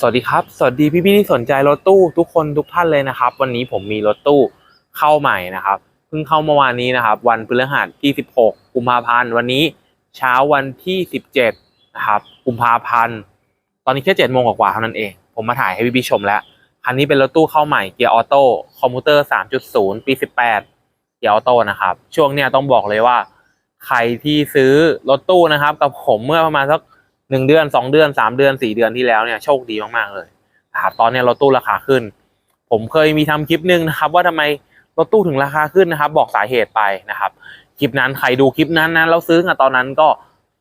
สวัสดีครับ สวัสดีพี่ๆที่สนใจรถตู้ทุกคนทุกท่านเลยนะครับ วันนี้ผมมีรถตู้เข้าใหม่นะครับเพิ่งเข้าเมื่อวานนี้นะครับ วันพฤหัสที่ 16 กุมภาพันธ์วันนี้เช้าวันที่ 17 นะครับกุมภาพันธ์ตอนนี้แค่7โมงกว่าๆเท่านั้นเอง ผมมาถ่ายให้พี่ๆชมแล้วคันนี้เป็นรถตู้เข้าใหม่เกียร์ออโต้คอมพิวเตอร์ 3.0 ปี 18 เกียร์ออโต้นะครับช่วงเนี้ยต้องบอกเลยว่า ใครที่ซื้อรถตู้นะครับ กับผมเมื่อประมาณสัก หนึ่งเดือนสองเดือนสามเดือนสี่เดือนที่แล้วเนี่ยโชคดีมากๆเลยนะครับตอนเนี้ยรถตู้ราคาขึ้น ผมเคยมีทำคลิปหนึ่งนะครับว่าทำไมรถตู้ถึงราคาขึ้นนะครับ บอกสาเหตุไปนะครับคลิปนั้นใครดูคลิปนั้นนะแล้วซื้อกันตอนนั้นก็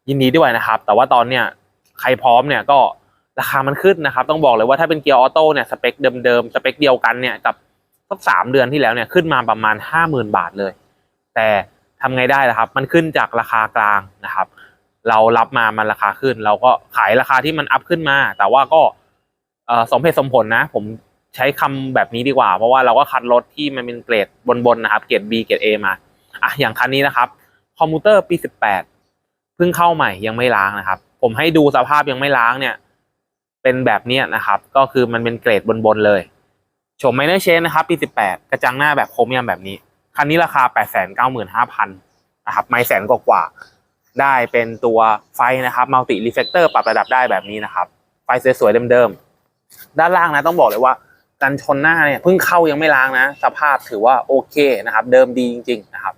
ยินดีด้วยนะครับ แต่ว่าตอนเนี้ยใครพร้อมเนี่ยก็ราคามันขึ้นนะครับ ต้องบอกเลยว่าถ้าเป็นเกียร์ออโต้เนี่ยสเปคเดิมๆสเปคเดียวกันเนี่ยกับสักสามเดือนที่แล้วเนี่ยขึ้นมาประมาณห้าหมื่นบาทเลย แต่ทำไงได้ล่ะครับ มันขึ้นจากราคากลางนะครับ เรารับมามันราคาขึ้น เราก็ขายราคาที่มันอัพขึ้นมา แต่ว่าก็เออสมเหตุสมผลนะ ผมใช้คำแบบนี้ดีกว่า เพราะว่าเราก็คัดรถที่มันเป็นเกรดบนๆนะครับ เกรด B เกรด A มาอะอย่างคันนี้นะครับ คอมพิวเตอร์ปี 18 เพิ่งเข้าใหม่ยังไม่ล้างนะครับ ผมให้ดูสภาพยังไม่ล้างเนี่ย เป็นแบบเนี้นะครับ ก็คือมันเป็นเกรดบนๆเลยโฉมไมเนอร์เชนนะครับปี 18 กระจังหน้าแบบโครเมียมแบบนี้ คันนี้ราคา 895,000นะครับ ไม่แสนกว่า ได้เป็นตัวไฟนะครับมัลติรีเฟกเตอร์ปรับระดับได้แบบนี้นะครับ ไฟสวยๆเดิมๆ ด้านล่างนะต้องบอกเลยว่ากันชนหน้าเนี่ยเพิ่งเข้ายังไม่ล้างนะ สภาพถือว่าโอเคนะครับ เดิมดีจริง ๆ นะครับ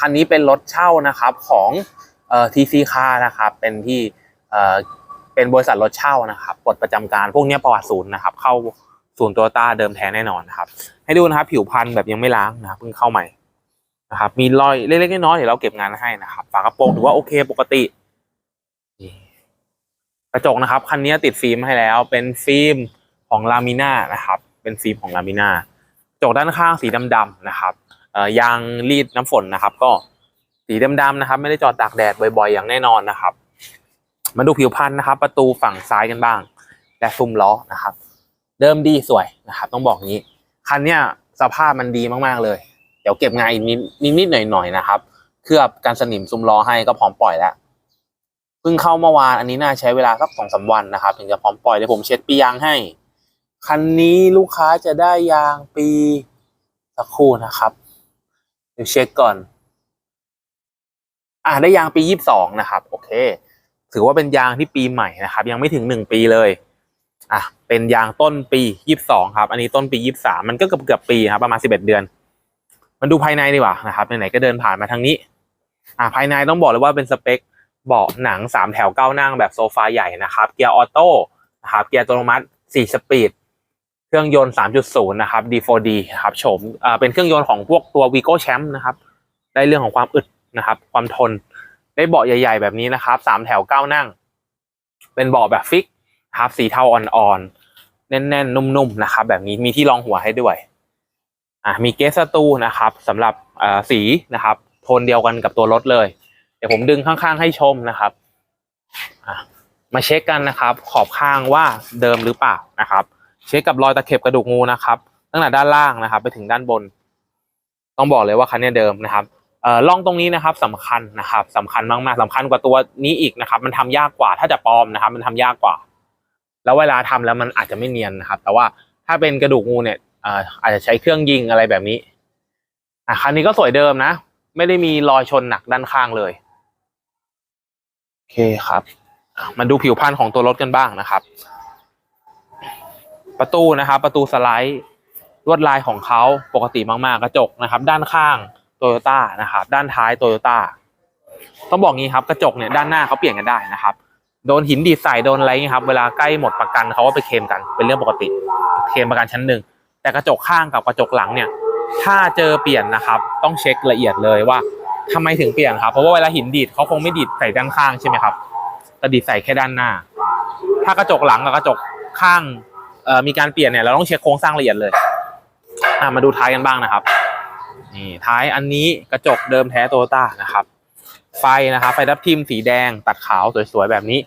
คันนี้เป็นรถเช่านะครับของเอ่อทีซีคานะครับ เป็นที่เอ่อเป็นบริษัทรถเช่านะครับปลดประจำการพวกนี้ประวัติศูนย์นะครับ เข้าศูนย์โตโยต้าเดิมแท้แน่นอนนะครับ ให้ดูนะครับผิวพันธุ์แบบยังไม่ล้างนะครับเพิ่งเข้าใหม่ นะครับ มีรอยเล็กๆน้อยๆเดี๋ยวเราเก็บงานให้นะครับฝากระโปรงถือว่าโอเคปกตินี่กระจกนะครับคันนี้ติดฟิล์มให้แล้ว เป็นฟิล์มของลามิน่านะครับ เป็นฟิล์มของลามิน่ากระจกด้านข้างสีดำๆนะครับเอ่อยางรีดน้ำฝนนะครับ ก็สีดำๆนะครับ ไม่ได้จอดตากแดดบ่อยๆ อย่างแน่นอนนะครับ มาดูผิวพันธุ์นะครับ ประตูฝั่งซ้ายกันบ้าง และซุ้มล้อนะครับ เดิมดีสวยนะครับ ต้องบอกงี้ คันเนี้ยสภาพมันดีมากๆเลย เดี๋ยวเก็บงานอีกนิดนิดๆหน่อยๆนะครับ เคลือบกันสนิมซุ้มล้อให้ก็พร้อมปล่อยแล้วเพิ่งเข้าเมื่อวานอันนี้น่าใช้เวลาสักสองสาวันนะครับถึงจะพร้อมปล่อยเดี๋ยวผมเช็ดปียางให้ คันนี้ลูกค้าจะได้ยางปีสักครู่นะครับเดี๋ยวเช็คก่อน อ่าได้ยางปียี่สิบสองนะครับ โอเค ถือว่าเป็นยางที่ปีใหม่นะครับ ยังไม่ถึงหนึ่งปีเลยอะเป็นยางต้นปียี่สิบสองครับ อันนี้ต้นปียี่สิบสามมันก็เกือบเกือบปีครับประมาณสิบเอ็ดเดือน มันดูภายในดีกว่านะครับไหนๆก็เดินผ่านมาทางนี้อะภายในต้องบอกเลยว่าเป็นสเปคเบาะหนังสามแถวเก้านั่งแบบโซฟาใหญ่นะครับ เกียร์ออโต้นะครับเกียร์อัตโนมัติสี่สปีด เครื่องยนต์ 3.0 นะครับ D4D นะครับโฉมอ่าเป็นเครื่องยนต์ของพวกตัว Vigo Champ นะครับได้เรื่องของความอึดนะครับ ความทนได้เบาะใหญ่ ๆ แบบนี้นะครับสามแถวเก้านั่ง เป็นเบาะแบบฟิกครับสีเทาอ่อนๆแน่นๆ นุ่มๆนะครับ แบบนี้มีที่รองหัวให้ด้วย อ่ามีเกสตูนะครับสำหรับสีนะครับโทนเดียวกันกับตัวรถเลย เดี๋ยวผมดึงข้างๆให้ชมนะครับมาเช็คกันนะครับ ขอบข้างว่าเดิมหรือเปล่านะครับ เช็คกับรอยตะเข็บกระดูกงูนะครับตั้งแต่ด้านล่างนะครับ ไปถึงด้านบน ต้องบอกเลยว่าคันนี้เดิมนะครับเอ่อล่องตรงนี้นะครับสำคัญนะครับสำคัญมากๆสำคัญกว่าตัวนี้อีกนะครับ มันทำยากกว่า ถ้าจะปลอมนะครับ มันทำยากกว่า แล้วเวลาทำแล้วมันอาจจะไม่เนียนนะครับ แต่ว่าถ้าเป็นกระดูกงูเนี่ย อาจจะใช้เครื่องยิงอะไรแบบนี้ อะคันนี้ก็สวยเดิมนะ ไม่ได้มีรอยชนหนักด้านข้างเลย โอเคครับ มาดูผิวพรรณของตัวรถกันบ้างนะครับ ประตูนะครับ ประตูสไลด์ลวดลายของเขาปกติมาก ๆ กระจกนะครับ ด้านข้างโตโยต้านะครับ ด้านท้ายโตโยต้าต้องบอกงี้ครับกระจกเนี่ยด้านหน้าเขาเปลี่ยนกันได้นะครับโดนหินดีดใส่โดนอะไรเงี้ยครับ เวลาใกล้หมดประกันเขาก็ไปเคลมกันเป็นเรื่องปกติ เคลมประกันชั้นหนึ่ง แต่กระจกข้างกับกระจกหลังเนี่ย ถ้าเจอเปลี่ยนนะครับ ต้องเช็คละเอียดเลยว่าทำไมถึงเปลี่ยนครับ เพราะว่าเวลาหินดีดเขาคงไม่ดีดใส่ด้านข้างใช่ไหมครับแต่ดีดใส่แค่ด้านหน้า ถ้ากระจกหลังกับกระจกข้างมีการเปลี่ยนเนี่ยเราต้องเช็คโครงสร้างละเอียดเลยมาดูท้ายกันบ้างนะครับนี่ท้ายอันนี้กระจกเดิมแท้โตโยต้านะครับ ไฟนะครับไฟดับทิมสีแดงตัดขาวสวยๆแบบนี้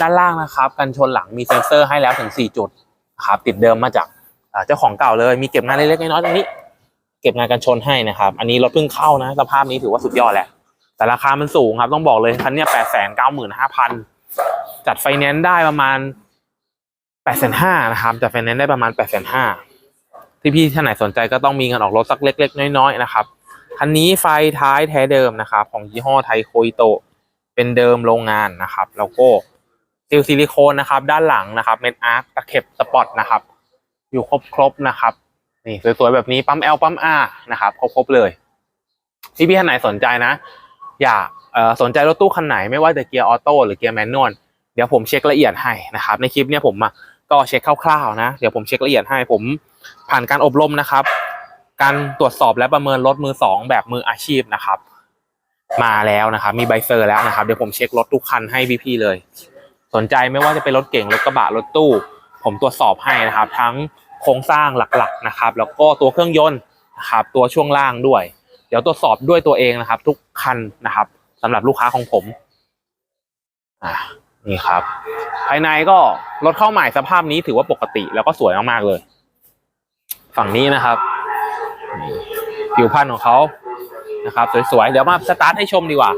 ด้านล่างนะครับ กันชนหลังมีเซ็นเซอร์ให้แล้วถึง 4 จุดนะครับติดเดิมมาจาก เจ้าของเก่าเลยมีเก็บงานเล็กๆน้อยๆตรงนี้ เก็บงานกันชนให้นะครับ อันนี้รถเพิ่งเข้านะสภาพนี้ถือว่าสุดยอดแหละแต่ราคามันสูงครับ ต้องบอกเลยคันนี้แปดแสนเก้าหมื่นห้าพันจัดไฟแนนซ์ได้ประมาณแปดแสนห้านะครับจัดไฟแนนซ์ได้ประมาณแปดแสนห้าที่พี่ท่านไหนสนใจก็ต้องมีเงินออกรถสักเล็ก ๆ น้อยๆนะครับคันนี้ไฟท้ายแท้เดิมนะครับ ของยี่ห้อไทโคอิโตเป็นเดิมโรงงานนะครับ แล้วก็ซิลซิลิโคนนะครับ ด้านหลังนะครับ เม็ดอาร์คตะเข็บสปอตนะครับ อยู่ครบๆนะครับ นี่สวยๆแบบนี้ปั๊ม L ปั๊ม R นะครับครบๆเลยที่พี่ท่านไหนสนใจนะ อยากสนใจรถตู้คันไหนไม่ว่าจะเกียร์ออโต้หรือเกียร์แมนนวลเดี๋ยวผมเช็คละเอียดให้นะครับในคลิปเนี้ยผมอะก็เช็คคร่าวๆนะ เดี๋ยวผมเช็คละเอียดให้ผมผ่านการอบรมนะครับ การตรวจสอบและประเมินรถมือสองแบบมืออาชีพนะครับ มาแล้วนะครับ มีใบเซอร์แล้วนะครับ เดี๋ยวผมเช็ครถทุกคันให้พี่ๆเลย สนใจไม่ว่าจะเป็นรถเก่งรถกระบะรถตู้ ผมตรวจสอบให้นะครับ ทั้งโครงสร้างหลักๆนะครับ แล้วก็ตัวเครื่องยนต์นะครับ ตัวช่วงล่างด้วย เดี๋ยวตรวจสอบด้วยตัวเองนะครับ ทุกคันนะครับสำหรับลูกค้าของผมอ่านี่ครับ ภายในก็รถเข้าใหม่สภาพนี้ถือว่าปกติแล้วก็สวยมากๆเลย ฝั่งนี้นะครับผิวพรรณของเขานะครับ สวยๆ เดี๋ยวมาสตาร์ทให้ชมดีกว่า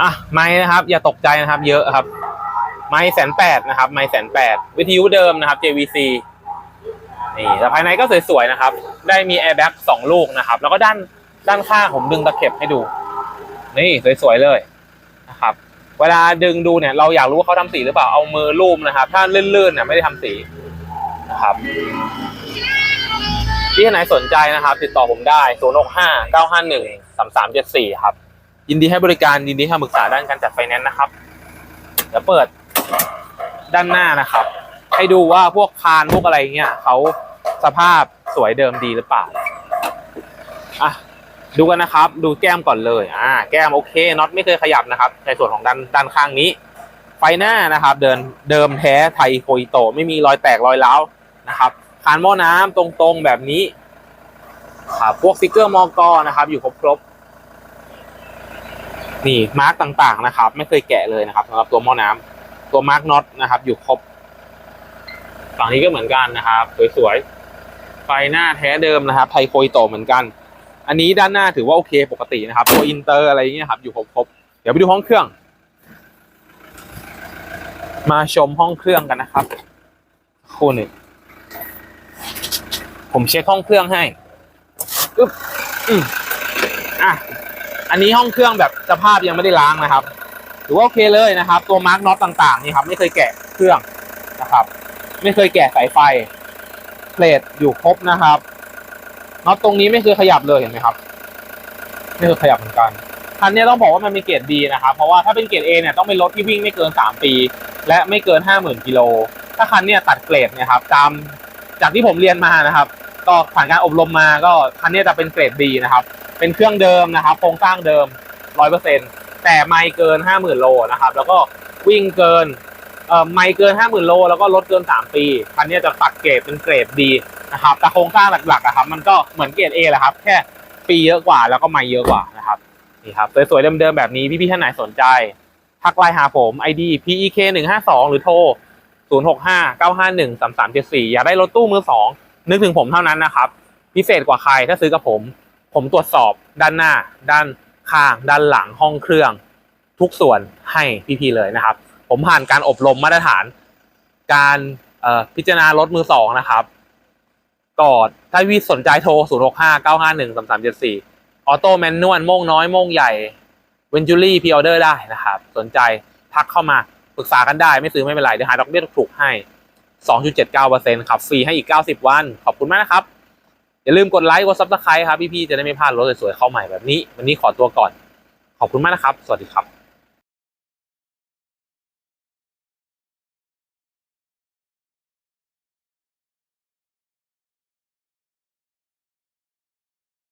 อะไม้นะครับ อย่าตกใจนะครับ เยอะครับ ไม้แสนแปดนะครับ ไม้แสนแปดวิทยุเดิมนะครับ JVC นี่แต่ภายในก็สวยๆนะครับ ได้มีแอร์แบ็กสองลูกนะครับ แล้วก็ด้านด้านข้างผมดึงตะเข็บให้ดู นี่สวยๆเลยนะครับ เวลาดึงดูเนี่ยเราอยากรู้ว่าเขาทำสีหรือเปล่า เอามือลูบนะครับ ถ้าลื่นๆเนี่ยไม่ได้ทำสีนะครับ ที่ไหนสนใจนะครับ ติดต่อผมได้0 6 5 9 5 1 3 3 7 4 ครับ ยินดีให้บริการยินดีให้ปรึกษาด้านการจัดไฟแนนซ์นะครับ เดี๋ยวเปิด ด้านหน้านะครับ ให้ดูว่าพวกคานพวกอะไรเงี้ยเขาสภาพสวยเดิมดีหรือเปล่าอะดูกันนะครับ ดูแก้มก่อนเลย อ่า แก้มโอเคน็อตไม่เคยขยับนะครับ ในส่วนของด้านด้านข้างนี้ ไฟหน้านะครับ เดินเดิมแท้ไทยโคอิโตไม่มีรอยแตกรอยร้าวนะครับคานหม้อน้ำตรงๆแบบนี้ครับพวกสติกเกอร์มอกอนะครับ อยู่ครบๆนี่มาร์กต่างๆนะครับ ไม่เคยแกะเลยนะครับสำหรับตัวหม้อน้ำ ตัวมาร์กน็อตนะครับ อยู่ครบ ฝั่งนี้ก็เหมือนกันนะครับ สวยๆไฟหน้าแท้เดิมนะครับ ไทโคอิโตเหมือนกัน อันนี้ด้านหน้าถือว่าโอเคปกตินะครับ ตัวอินเตอร์อะไรอย่างเงี้ยครับ อยู่ครบๆเดี๋ยวไปดูห้องเครื่อง มาชมห้องเครื่องกันนะครับคู่หนึ่งผมเช็คห้องเครื่องให้อึ๊บอืมอะอันนี้ห้องเครื่องแบบสภาพยังไม่ได้ล้างนะครับ ถือว่าโอเคเลยนะครับ ตัวมาร์กน็อตต่างๆนี่ครับไม่เคยแกะเครื่องนะครับ ไม่เคยแกะสายไฟเพลทอยู่ครบนะครับน็อตตรงนี้ไม่เคยขยับเลยเห็นไหมครับไม่เคยขยับเหมือนกันคันนี้ต้องบอกว่ามันเป็นเกรดดีนะครับ เพราะว่าถ้าเป็นเกรด A เนี่ยต้องเป็นรถที่วิ่งไม่เกิน 3 ปี และไม่เกิน 50,000กิโลถ้าคันนี้ตัดเกรดเนี่ยครับตามจากที่ผมเรียนมานะครับ ก็ผ่านการอบรมมาก็คันนี้จะเป็นเกรดดีนะครับ เป็นเครื่องเดิมนะครับโครงสร้างเดิม 100% แต่ไม่เกิน 50,000 โลนะครับ แล้วก็วิ่งเกินเอ่อไม่เกิน 50,000 โล แล้วก็รถเกิน 3 ปี คันนี้จะตัดเกรดเป็นเกรดดีนะครับ แต่โครงสร้างหลักๆอะครับ มันก็เหมือนเกรด A แหละครับ แค่ปีเยอะกว่าแล้วก็ไม่เยอะกว่านะครับ นี่ครับ สวยๆเดิมๆแบบนี้พี่ๆท่านไหนสนใจ ทักไลน์หาผม ID PEK 1 5 2หรือโทร0 6 5 9 5 1 3 3 7 4 อยากได้รถตู้มือสองนึกถึงผมเท่านั้นนะครับ พิเศษกว่าใครถ้าซื้อกับผม ผมตรวจสอบด้านหน้า ด้าน ข้างด้านหลังห้องเครื่อง ทุกส่วนให้พี่ๆเลยนะครับ ผมผ่านการอบรมมาตรฐาน การพิจารณารถมือสองนะครับก็ถ้าพี่สนใจโทร 0 6 5 9 5 1 3 3 7 4 ออโต้แมนนวลโม่งน้อย โม่งใหญ่เวนจูรี่พ r ออเดอร์ได้นะครับ สนใจทักเข้ามาปรึกษากันได้ไม่ซื้อไม่เป็นไร เดี๋ยวหาดอกเบี้ยถูกให้ 2.79%ขับ ฟรีให้อีก 90 วัน ขอบคุณมากนะครับ อย่าลืมกดไลค์กดซับสไครต์ครับพี่ๆจะได้ไม่พลาดรถสวยๆเข้าใหม่แบบนี้ วันนี้ขอตัวก่อน ขอบคุณมากนะครับ สวัสดีครับ